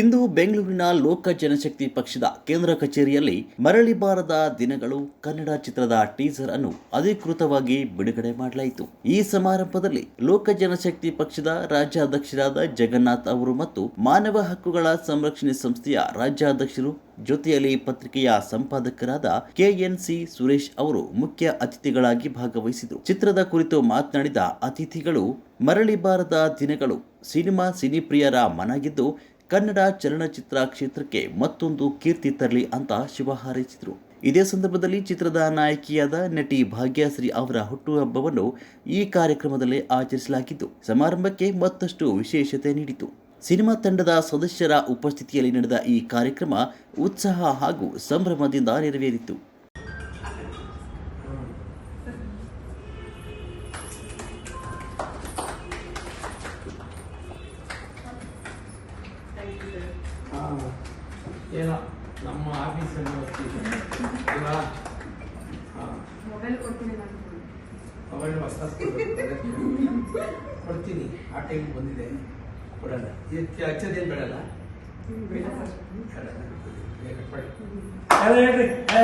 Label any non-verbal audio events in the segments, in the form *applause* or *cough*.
ಇಂದು ಬೆಂಗಳೂರಿನ ಲೋಕ ಜನಶಕ್ತಿ ಪಕ್ಷದ ಕೇಂದ್ರ ಕಚೇರಿಯಲ್ಲಿ ಮರಳಿ ಬಾರದ ದಿನಗಳು ಕನ್ನಡ ಚಿತ್ರದ ಟೀಸರ್ ಅನ್ನು ಅಧಿಕೃತವಾಗಿ ಬಿಡುಗಡೆ ಮಾಡಲಾಯಿತು. ಈ ಸಮಾರಂಭದಲ್ಲಿ ಲೋಕ ಜನಶಕ್ತಿ ಪಕ್ಷದ ರಾಜ್ಯಾಧ್ಯಕ್ಷರಾದ ಜಗನ್ನಾಥ್ ಅವರು ಮತ್ತು ಮಾನವ ಹಕ್ಕುಗಳ ಸಂರಕ್ಷಣೆ ಸಂಸ್ಥೆಯ ರಾಜ್ಯಾಧ್ಯಕ್ಷರು, ಜೊತೆಯಲ್ಲಿ ಪತ್ರಿಕೆಯ ಸಂಪಾದಕರಾದ ಕೆಎನ್ಸಿ ಸುರೇಶ್ ಅವರು ಮುಖ್ಯ ಅತಿಥಿಗಳಾಗಿ ಭಾಗವಹಿಸಿದರು. ಚಿತ್ರದ ಕುರಿತು ಮಾತನಾಡಿದ ಅತಿಥಿಗಳು, ಮರಳಿ ಬಾರದ ದಿನಗಳು ಸಿನಿಮಾ ಸಿನಿಪ್ರಿಯರ ಮನಗಿದ್ದು ಕನ್ನಡ ಚಲನಚಿತ್ರ ಕ್ಷೇತ್ರಕ್ಕೆ ಮತ್ತೊಂದು ಕೀರ್ತಿ ತರಲಿ ಅಂತ ಶುಭ ಹಾರೈಸಿದರು. ಇದೇ ಸಂದರ್ಭದಲ್ಲಿ ಚಿತ್ರದ ನಾಯಕಿಯಾದ ನಟಿ ಭಾಗ್ಯಶ್ರೀ ಅವರ ಹುಟ್ಟುಹಬ್ಬವನ್ನು ಈ ಕಾರ್ಯಕ್ರಮದಲ್ಲಿ ಆಚರಿಸಲಾಗಿದ್ದು, ಸಮಾರಂಭಕ್ಕೆ ಮತ್ತಷ್ಟು ವಿಶೇಷತೆ ನೀಡಿತು. ಸಿನಿಮಾ ತಂಡದ ಸದಸ್ಯರ ಉಪಸ್ಥಿತಿಯಲ್ಲಿ ನಡೆದ ಈ ಕಾರ್ಯಕ್ರಮ ಉತ್ಸಾಹ ಹಾಗೂ ಸಂಭ್ರಮದಿಂದ ನೆರವೇರಿತು. ಏನೋ ನಮ್ಮ ಆಫೀಸಲ್ಲಿ ಬರ್ತಿದ್ದೆ ಅಲ್ವಾ ಹಾಂ. ಮೊಬೈಲ್ ಕೊಡ್ತೀನಿ ನಾನು. ಮೊಬೈಲ್ ಹೊಸ ಕೊಡ್ತೀನಿ. ಆ ಟೈಮ್ ಬಂದಿದೆ. ಕೊಡಲ್ಲ. ಇದಕ್ಕೆ ಹಚ್ಚೋದೇನು ಬೇಡಲ್ಲ? ಹೇಳ್ರಿ. ಏ,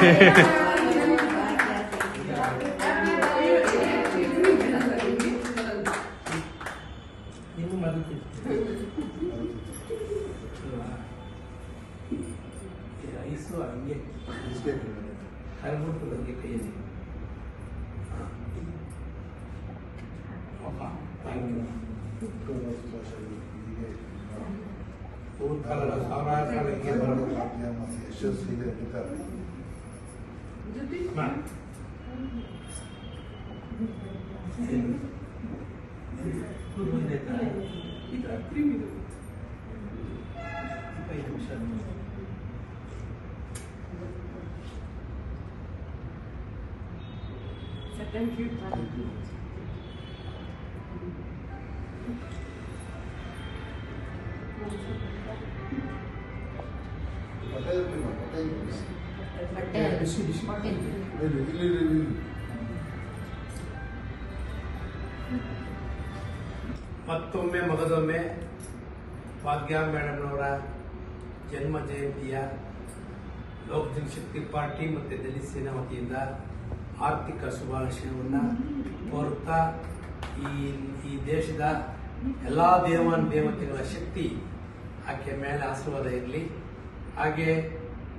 *laughs* इसके थायराइड को लगे पेन पापा थैंक यू तो बहुत कलर सारा कलर के बारे में आपने हमसे शेयर सीधे कर रही है मैं देता है इधर 3 मिनट ಹೀಗೆ ಬರೋದು. ಹಾ. ಕೂತ್ರು ಬಂದೈತಾ? ಇದು ಕ್ರೀಮ್ ಇದು ಐದು ನಿಮಿಷ ಸರ್ ಥ್ಯಾಂಕ್ ಯು ಬಿಸಿ ಬಿಸಿ ಮತ್ತೊಮ್ಮೆ ಮಗದೊಮ್ಮೆ ಭಾಗ್ಯ ಮೇಡಮ್ನವರ ಜನ್ಮ ಜಯಂತಿಯ ಲೋಕ ಜನಶಕ್ತಿ ಪಾರ್ಟಿ ಮತ್ತು ದಲಿತ ಸೇನಾ ವತಿಯಿಂದ ಆರ್ಥಿಕ ಶುಭಾಶಯವನ್ನು ಕೋರುತ್ತಾ ಈ ಈ ದೇಶದ ಎಲ್ಲ ದೇವಾನ್ ದೇವತೆಗಳ ಶಕ್ತಿ ಆಕೆ ಮೇಲೆ ಆಶೀರ್ವಾದ ಇರಲಿ. ಹಾಗೆ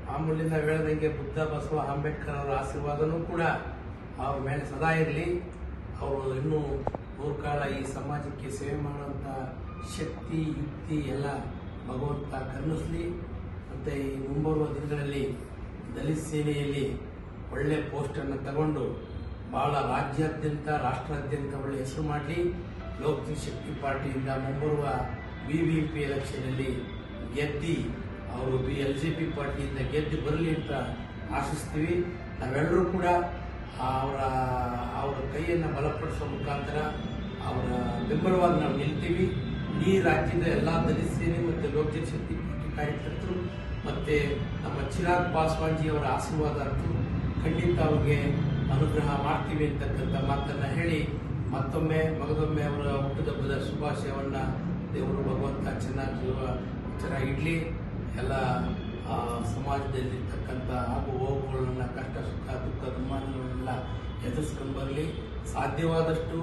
ಮಾಮೂಲಿಂದ ಹೇಳ್ದಂಗೆ ಬುದ್ಧ, ಬಸವ, ಅಂಬೇಡ್ಕರ್ ಅವರ ಆಶೀರ್ವಾದನೂ ಕೂಡ ಅವ್ರ ಮೇಲೆ ಸದಾ ಇರಲಿ. ಅವರು ಇನ್ನೂ ಕಾಲ ಈ ಸಮಾಜಕ್ಕೆ ಸೇವೆ ಮಾಡುವಂಥ ಶಕ್ತಿ, ಯುಕ್ತಿ ಎಲ್ಲ ಭಗವಂತ ಕರುಣಿಸಲಿ. ಮತ್ತು ಈ ಮುಂಬರುವ ದಿನಗಳಲ್ಲಿ ದಲಿತ ಸೇನೆಯಲ್ಲಿ ಒಳ್ಳೆ ಪೋಸ್ಟನ್ನು ತಗೊಂಡು ಭಾಳ ರಾಜ್ಯಾದ್ಯಂತ, ರಾಷ್ಟ್ರಾದ್ಯಂತ ಒಳ್ಳೆ ಹೆಸರು ಮಾಡಲಿ. ಲೋಕ ಶಕ್ತಿ ಪಾರ್ಟಿಯಿಂದ ಮುಂಬರುವ ವಿ ವಿ ಪಿ ಎಲೆಕ್ಷನಲ್ಲಿ ಗೆದ್ದಿ, ಅವರು ಬಿ ಎಲ್ ಜೆ ಪಿ ಪಾರ್ಟಿಯಿಂದ ಗೆದ್ದು ಬರಲಿ ಅಂತ ಆಶಿಸ್ತೀವಿ. ನಾವೆಲ್ಲರೂ ಕೂಡ ಅವರ ಅವರ ಕೈಯನ್ನು ಬಲಪಡಿಸೋ ಮುಖಾಂತರ ಅವರ ಬೆಂಬಲವಾಗಿ ನಾವು ನಿಲ್ತೀವಿ. ಈ ರಾಜ್ಯದ ಎಲ್ಲ ದಲಿತ ಸೇನೆ ಮತ್ತು ಲೋಕ ಜನಶಕ್ತಿ ಪಾರ್ಟಿ ಕಾರ್ಯಕರ್ತರು ಮತ್ತು ನಮ್ಮ ಚಿರಾಗ್ ಪಾಸ್ವಾನ್ಜಿ ಅವರ ಆಶೀರ್ವಾದ ಅಂತೂ ಖಂಡಿತ ಅವ್ರಿಗೆ ಅನುಗ್ರಹ ಮಾಡ್ತೀವಿ ಅಂತಕ್ಕಂಥ ಮಾತನ್ನು ಹೇಳಿ ಮತ್ತೊಮ್ಮೆ, ಮಗದೊಮ್ಮೆ ಅವರ ಹುಟ್ಟುಹಬ್ಬದ ಶುಭಾಶಯವನ್ನು ದೇವರು ಭಗವಂತ ಚೆನ್ನಾಗಿ ಜೀವ ಚೆನ್ನಾಗಿಡ್ಲಿ ಎಲ್ಲ ಸಮಾಜದಲ್ಲಿರ್ತಕ್ಕಂಥ ಹಾಗೂ ಹೋಗುಗಳನ್ನ ಕಷ್ಟ, ಸುಖ, ದುಃಖ ದುಮ್ಮಾನಗಳನ್ನೆಲ್ಲ ಎದುರಿಸ್ಕೊಂಡು ಬರಲಿ. ಸಾಧ್ಯವಾದಷ್ಟು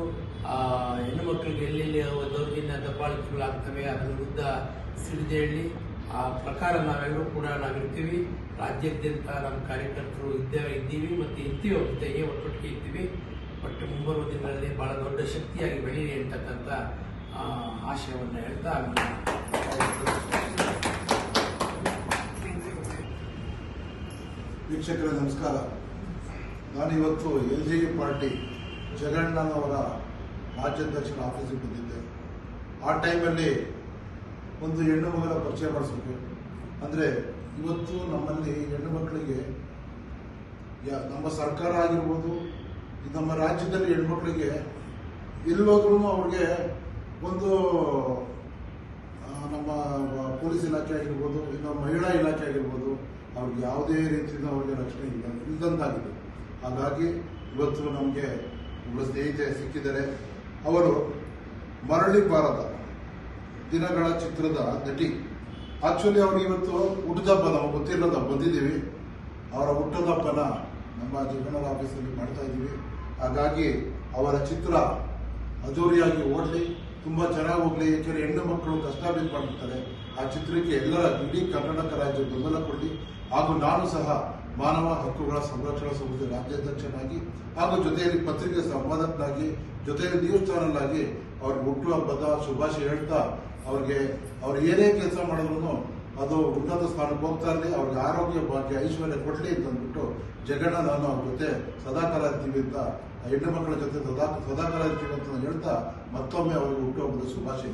ಹೆಣ್ಣು ಮಕ್ಕಳಿಗೆ ಎಲ್ಲೆಲ್ಲಿ ದೌರ್ಜನ್ಯ, ದಬ್ಬಾಳಿಕೆಗಳಾಗ್ತವೆ, ಅದರ ವಿರುದ್ಧ ಸಿಡಿದೇಳಿ ಆ ಪ್ರಕಾರ ನಾವೆಲ್ಲರೂ ಕೂಡ ನಾವಿರ್ತೀವಿ. ರಾಜ್ಯಾದ್ಯಂತ ನಮ್ಮ ಕಾರ್ಯಕರ್ತರು ಇದ್ದೇವೆ ಇದ್ದೀವಿ ಮತ್ತು ಇರ್ತೀವಿ ಅವ್ರ ಜೊತೆಗೆ, ಒಟ್ಟೊಟ್ಟಿಗೆ ಇರ್ತೀವಿ. ಬಟ್ ಮುಂಬರುವ ದಿನಗಳಲ್ಲಿ ಬಹಳ ದೊಡ್ಡ ಶಕ್ತಿಯಾಗಿ ಬೆಳೀಲಿ ಅಂತಕ್ಕಂಥ ಆಶಯವನ್ನು ಹೇಳ್ತಾ ವೀಕ್ಷಕರ, ನಮಸ್ಕಾರ. ನಾನಿವತ್ತು ಎಲ್ ಜಿ ಪಾರ್ಟಿ ಜಗಣ್ಣನವರ ರಾಜ್ಯಾಧ್ಯಕ್ಷರ ಆಫೀಸಿಗೆ ಬಂದಿದ್ದೆ. ಆ ಟೈಮಲ್ಲಿ ಒಂದು ಹೆಣ್ಣು ಮಗಳ ಪರಿಚಯ ಮಾಡಿಸ್ಬೇಕು. ಅಂದರೆ ಇವತ್ತು ನಮ್ಮಲ್ಲಿ ಹೆಣ್ಣು ಮಕ್ಕಳಿಗೆ ನಮ್ಮ ಸರ್ಕಾರ ಆಗಿರ್ಬೋದು ನಮ್ಮ ರಾಜ್ಯದಲ್ಲಿ ಹೆಣ್ಮಕ್ಳಿಗೆ ಎಲ್ಲೋದ್ರೂ ಅವ್ರಿಗೆ ಒಂದು ನಮ್ಮ ಪೊಲೀಸ್ ಇಲಾಖೆ ಆಗಿರ್ಬೋದು, ಇಲ್ಲ ಮಹಿಳಾ ಇಲಾಖೆ ಆಗಿರ್ಬೋದು, ಅವ್ರಿಗೆ ಯಾವುದೇ ರೀತಿಯಿಂದ ಅವ್ರಿಗೆ ರಕ್ಷಣೆ ಇಲ್ಲ. ಇಲ್ಲದಂತಾಗಿದೆ ಹಾಗಾಗಿ ಇವತ್ತು ನಮಗೆ ಒಬ್ಬ ಸ್ನೇಹಿತೆ ಸಿಕ್ಕಿದ್ದಾರೆ. ಅವರು ಮರಳಿ ಬಾರದ ದಿನಗಳ ಚಿತ್ರದ ನಟಿ. ಆಕ್ಚುಲಿ ಅವರು ಇವತ್ತು ಹುಟ್ಟದಬ್ಬ ನಾವು ಗೊತ್ತಿರೋದ ಬಂದಿದ್ದೀವಿ. ಅವರ ಹುಟ್ಟದ ಹಬ್ಬನ ನಮ್ಮ ಜೀವನದ ಆಫೀಸಲ್ಲಿ ಮಾಡ್ತಾ ಇದ್ದೀವಿ. ಹಾಗಾಗಿ ಅವರ ಚಿತ್ರ ಅದ್ದೂರಿಯಾಗಿ ಓಡಲಿ, ತುಂಬ ಚೆನ್ನಾಗಿ ಹೋಗಲಿ. ಏಕೆಂದರೆ ಹೆಣ್ಣು ಮಕ್ಕಳು ಕಷ್ಟ ಬಿದ್ದು ಆ ಚಿತ್ರಕ್ಕೆ ಎಲ್ಲರ ಇಡೀ ಕರ್ನಾಟಕ ರಾಜ್ಯ ಬೆಂಬಲ ಕೊಡಲಿ. ಹಾಗೂ ನಾನು ಸಹ ಮಾನವ ಹಕ್ಕುಗಳ ಸಂರಕ್ಷಣಾ ಸಂಸ್ಥೆ ರಾಜ್ಯಾಧ್ಯಕ್ಷನಾಗಿ ಹಾಗೂ ಜೊತೆಯಲ್ಲಿ ಪತ್ರಿಕೆ ಸಂಪಾದಕನಾಗಿ ಜೊತೆಯಲ್ಲಿ ನ್ಯೂಸ್ ಚಾನಲ್ ಆಗಿ ಅವ್ರಿಗೆ ಹುಟ್ಟುಹಬ್ಬದ ಶುಭಾಶಯ ಹೇಳ್ತಾ ಅವ್ರಿಗೆ, ಅವ್ರು ಏನೇ ಕೆಲಸ ಮಾಡಿದ್ರು ಅದು ಉನ್ನತ ಸ್ಥಾನಕ್ಕೆ ಹೋಗ್ತಾ ಇರಲಿ, ಅವ್ರಿಗೆ ಆರೋಗ್ಯ ಭಾಗ್ಯ, ಐಶ್ವರ್ಯ ಕೊಡಲಿ ಅಂತ ಅಂದ್ಬಿಟ್ಟು ಜಗಣ್ಣ ನಾನು ಅವ್ರ ಜೊತೆ ಸದಾಕಾಲ ಇರ್ತೀವಿ ಅಂತ, ಹೆಣ್ಣು ಮಕ್ಕಳ ಜೊತೆ ಸದಾ, ಸದಾಕಾಲ ಇರ್ತೀವಿ ಅಂತ ಹೇಳ್ತಾ ಮತ್ತೊಮ್ಮೆ ಅವ್ರಿಗೆ ಹುಟ್ಟುಹಬ್ಬದ ಶುಭಾಶಯ.